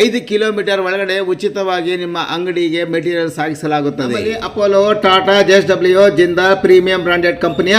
ಐದು ಕಿಲೋಮೀಟರ್ ಒಳಗಡೆ ಉಚಿತವಾಗಿ ನಿಮ್ಮ ಅಂಗಡಿಗೆ material ಸಾಗಿಸಲಾಗುತ್ತದೆ. Apollo Tata J S W Jindal premium branded ಕಂಪನಿಯ